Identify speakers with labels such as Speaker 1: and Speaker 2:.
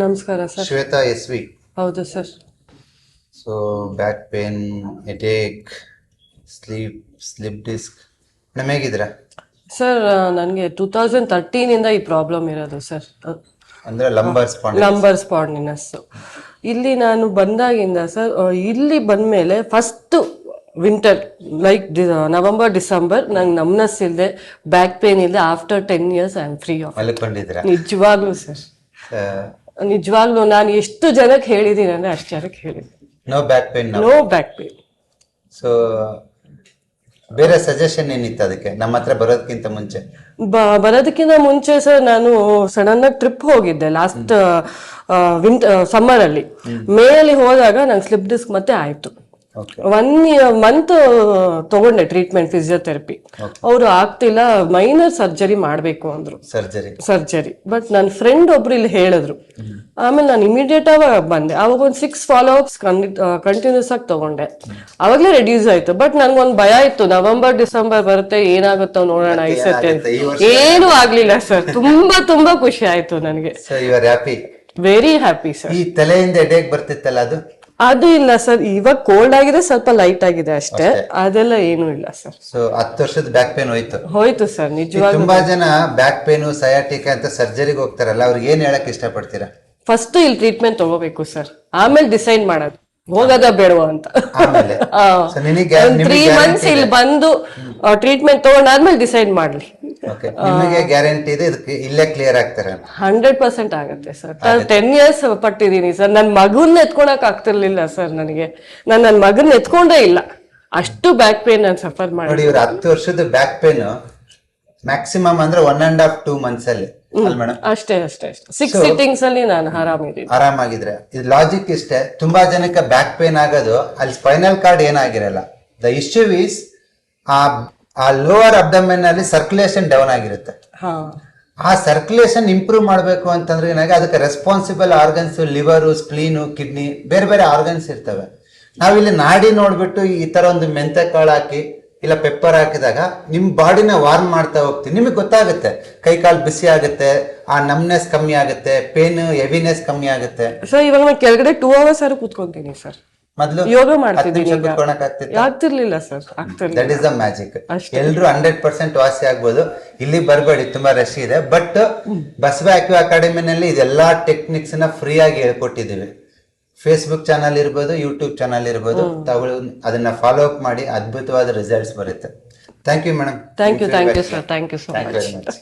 Speaker 1: ನಮಸ್ಕಾರ sir.
Speaker 2: Shweta S V.
Speaker 1: ಹೌದು sir.
Speaker 2: So back pain headache sleep slip disc madam ಹೇಗಿದ್ದೀರಾ?
Speaker 1: Sir ನನಗೆ two thousand ತರ್ಟೀನಿಂದ ಈ ಪ್ರಾಬ್ಲಮ್ ಇರೋದು ಸರ್.
Speaker 2: ಅಂದರೆ ಲಂಬರ್ ಸ್ಪಾಂಡ್
Speaker 1: ನಂಬರ್ ಸ್ಪಾಂಡಿನಸ್ ಇಲ್ಲಿ ನಾನು ಬಂದಾಗಿಂದ ಸರ್ ಇಲ್ಲಿ ಬಂದ್ಮೇಲೆ first winter like November December ನಂಗೆ ನಮ್ನಸ್ ಇಲ್ಲದೆ ಬ್ಯಾಕ್ ಪೇನ್ ಇಲ್ಲದೆ after ten years I am free of
Speaker 2: ಮಲ್ಕೊಂಡಿದ್ದೀರಾ?
Speaker 1: ನಿಜವಾಗ್ಲೂ ಸರ್. ನಿಜವಾಗ್ಲೂ ನಾನು ಎಷ್ಟು ಜನಕ್ಕೆ ಹೇಳಿದೀನಿ ಅಂದ್ರೆ ಅಷ್ಟು ಜನಕ್ಕೆ ಹೇಳಿದ್ದೀನಿ.
Speaker 2: No back pain
Speaker 1: no back pain
Speaker 2: so ಬೇರೆ ಸಜೆಷನ್ ಏನಿತ್ತು ಅದಕ್ಕೆ? ನಮ್ಮ ಹತ್ರ ಬರೋದಕ್ಕಿಂತ ಮುಂಚೆ.
Speaker 1: ಬರೋದಕ್ಕಿಂತ ಮುಂಚೆ ಸರ್ ನಾನು ಸಡನ್ ಆಗಿ ಟ್ರಿಪ್ ಹೋಗಿದ್ದೆ ಲಾಸ್ಟ್ ವಿಂಟರ್ ಸಮ್ಮರ್ ಅಲ್ಲಿ. ಮೇ ಅಲ್ಲಿ ಹೋದಾಗ ನಂಗೆ ಸ್ಲಿಪ್ ಡಿಸ್ಕ್ ಮತ್ತೆ ಆಯ್ತು. ಒನ್ ಮಂತ್ ತಗೊಂಡೆ ಟ್ರೀಟ್ಮೆಂಟ್ ಫಿಸಿಯೋಥೆರಪಿ ಅವರು ಆಗ್ತಿಲ್ಲ ಮೈನರ್ ಸರ್ಜರಿ ಮಾಡಬೇಕು ಅಂದ್ರು.
Speaker 2: ಸರ್ಜರಿ
Speaker 1: ಸರ್ಜರಿ ಬಟ್ ನನ್ನ ಫ್ರೆಂಡ್ ಒಬ್ರು ಇಲ್ಲಿ ಹೇಳಿದ್ರು. ಆಮೇಲೆ ನಾನು ಇಮಿಡಿಯೇಟ್ ಆಗಿ ಬಂದೆ. ಅವಾಗ ಒಂದು ಸಿಕ್ಸ್ ಫಾಲೋ ಅಪ್ಸ್ ಕಂಟಿನ್ಯೂಸ್ ಆಗಿ ತಗೊಂಡೆ. ಅವಾಗಲೇ ರೆಡ್ಯೂಸ್ ಆಯ್ತು. ಬಟ್ ನನ್ಗೊಂದು ಭಯ ಇತ್ತು. ನವೆಂಬರ್ ಡಿಸೆಂಬರ್ ಬರುತ್ತೆ ಏನಾಗುತ್ತೋ ನೋಡೋಣ ಈ ಸತಿ ಏನು ಆಗ್ಲಿಲ್ಲ ಸರ್. ತುಂಬಾ ತುಂಬಾ ಖುಷಿ ಆಯ್ತು ನನಗೆ. ವೆರಿ ಹ್ಯಾಪಿ ಸರ್
Speaker 2: ಈ ತಲೆಯಿಂದ ಎಡೆಗೆ ಬರ್ತಿತ್ತಲ್ಲ ಅದು?
Speaker 1: ಅದು ಇಲ್ಲ ಸರ್ ಇವಾಗ ಕೋಲ್ಡ್ ಆಗಿದೆ ಸ್ವಲ್ಪ ಲೈಟ್ ಆಗಿದೆ ಅಷ್ಟೇ. ಅದೆಲ್ಲ ಏನು ಇಲ್ಲ ಸರ್.
Speaker 2: ಸೊ ಹತ್ತು ವರ್ಷದ ಬ್ಯಾಕ್ ಪೇನ್ ಹೋಯ್ತು.
Speaker 1: ಹೋಯ್ತು ಸರ್ ನಿಜವಾಗ
Speaker 2: ತುಂಬಾ ಜನ ಬ್ಯಾಕ್ ಪೇನ್ ಸಯಾಟಿಕ ಅಂತ ಸರ್ಜರಿಗೆ ಹೋಗ್ತಾರಲ್ಲ ಅವ್ರಿಗೆ ಏನ್ ಹೇಳಕ್ ಇಷ್ಟಪಡ್ತೀರಾ?
Speaker 1: ಫಸ್ಟ್ ಇಲ್ಲಿ ಟ್ರೀಟ್ಮೆಂಟ್ ತಗೋಬೇಕು ಸರ್. ಆಮೇಲೆ ಡಿಸೈಡ್ ಮಾಡೋದು. ಹೋಗೋದ ಬೇಡವ ಅಂತ. ತ್ರೀ ಮಂತ್ಸ್ ಇಲ್ಲಿ ಬಂದು ಟ್ರೀಟ್ಮೆಂಟ್ ತಗೊಂಡಾದ್ಮೇಲೆ ಡಿಸೈಡ್ ಮಾಡ್ಲಿ.
Speaker 2: ನಿಮಗೆ ಗ್ಯಾರಂಟಿ ಇದೆ ಇದಕ್ಕೆ ಇಲ್ಲೇ ಕ್ಲಿಯರ್ ಆಗ್ತಾರೆ
Speaker 1: ಹಂಡ್ರೆಡ್ ಪರ್ಸೆಂಟ್ ಆಗುತ್ತೆ ಸರ್. ಟೆನ್ ಇಯರ್ಸ್ ಪಟ್ಟಿದ್ದೀನಿ ಸರ್. ನನ್ನ ಮಗುನ್ ಎತ್ಕೊಳಕ್ ಆಗ್ತಿರ್ಲಿಲ್ಲ ಸರ್ ನನಗೆ. ನಾನು ನನ್ನ ಮಗನ್ ಎತ್ಕೊಂಡೇ ಇಲ್ಲ. ಅಷ್ಟು ಬ್ಯಾಕ್ ಪೇನ್ ನಾನು ಸಫರ್ ಮಾಡಿ
Speaker 2: ನೋಡಿ ಇವ್ರ ಹತ್ತು ವರ್ಷದ ಬ್ಯಾಕ್ ಪೇನ್ ಮ್ಯಾಕ್ಸಿಮಮ್ ಅಂದ್ರೆ one and half two months ಅಲ್ಲಿ. ಮೇಡಮ್?
Speaker 1: ಅಷ್ಟೇ ಅಷ್ಟೇ ಅಷ್ಟೇ. ಸಿಕ್ಸ್ ಸಿಟ್ಟಿಂಗ್ಸ್ ಅಲ್ಲಿ ನಾನು ಆರಾಮಿದ್ದೀನಿ.
Speaker 2: ಆರಾಮಾಗಿದ್ರೆ. ಇದು ಲಾಜಿಕ್ ಇಷ್ಟೇ. ತುಂಬಾ ಜನಕ್ಕೆ ಬ್ಯಾಕ್ ಪೇನ್ ಆಗೋದು ಅಲ್ಲಿ ಸ್ಪೈನಲ್ ಕಾರ್ಡ್ ಏನಾಗಿರಲ್ಲ. ದ ಇಶ್ಯೂ ಈಸ್ ಆ ಆ ಲೋವರ್ ಅಬ್ಡಮೆನ್ ಅಲ್ಲಿ ಸರ್ಕ್ಯುಲೇಷನ್ ಡೌನ್ ಆಗಿರುತ್ತೆ.
Speaker 1: ಹಾ.
Speaker 2: ಆ ಸರ್ಕ್ಯುಲೇಷನ್ ಇಂಪ್ರೂವ್ ಮಾಡಬೇಕು ಅಂತಂದ್ರೆ ಏನಾಗ ಅದಕ್ಕೆ responsible organs liver spleen kidney ಬೇರೆ ಬೇರೆ ಆರ್ಗನ್ಸ್ ಇರ್ತವೆ. ನಾವಿಲ್ಲಿ ನಾಡಿ ನೋಡ್ಬಿಟ್ಟು ಈ ತರ ಒಂದು ಮೆಂತೆ ಕಾಳು ಹಾಕಿ ಇಲ್ಲ ಪೆಪ್ಪರ್ ಹಾಕಿದಾಗ ನಿಮ್ ಬಾಡಿನ ವಾರ್ಮ್ ಮಾಡ್ತಾ ಹೋಗ್ತೀವಿ. ನಿಮಗೆ ಗೊತ್ತಾಗುತ್ತೆ. ಕೈ ಕಾಲು ಬಿಸಿ ಆಗುತ್ತೆ ಆ ನಮ್ನೆಸ್ ಕಮ್ಮಿ ಆಗುತ್ತೆ ಪೇನ್ ಹೆವಿನೆಸ್ ಕಮ್ಮಿ ಆಗುತ್ತೆ.
Speaker 1: ಸರ್ ಇವಾಗ ನಾನು ಕೆಳಗಡೆ ಟೂ ಅವರ್ಸ್ ಆದ್ರೂ ಕೂತ್ಕೊಂತೀನಿ ಸರ್.
Speaker 2: ಮೊದ್ಲು
Speaker 1: ಯೋಗ ಆಗ್ತಿರ್ಲಿಲ್ಲ. Sir
Speaker 2: that is the magic. ಎಲ್ರು ಹಂಡ್ರೆಡ್ ಪರ್ಸೆಂಟ್ ವಾಸಿ ಆಗ್ಬೋದು. ಇಲ್ಲಿ ಬರಬೇಡಿ ತುಂಬಾ ರಶ್ ಇದೆ. ಬಟ್ ಬಸವ ಆಕ್ಯೂ ಅಕಾಡೆಮಿನಲ್ಲಿ ಇದೆಲ್ಲಾ ಟೆಕ್ನಿಕ್ಸ್ನ ಫ್ರೀ ಆಗಿ ಹೇಳ್ಕೊಟ್ಟಿದ್ದೀವಿ. ಫೇಸ್ಬುಕ್ ಚಾನಲ್ ಇರ್ಬೋದು ಯೂಟ್ಯೂಬ್ ಚಾನಲ್ ಇರ್ಬೋದು. ತಗೊಳ್ಳಿ ಅದನ್ನ ಫಾಲೋ ಅಪ್ ಮಾಡಿ ಅದ್ಭುತವಾದ ರಿಸಲ್ಟ್ಸ್ ಬರುತ್ತೆ. Thank you madam
Speaker 1: thank you thank you sir thank you so
Speaker 2: much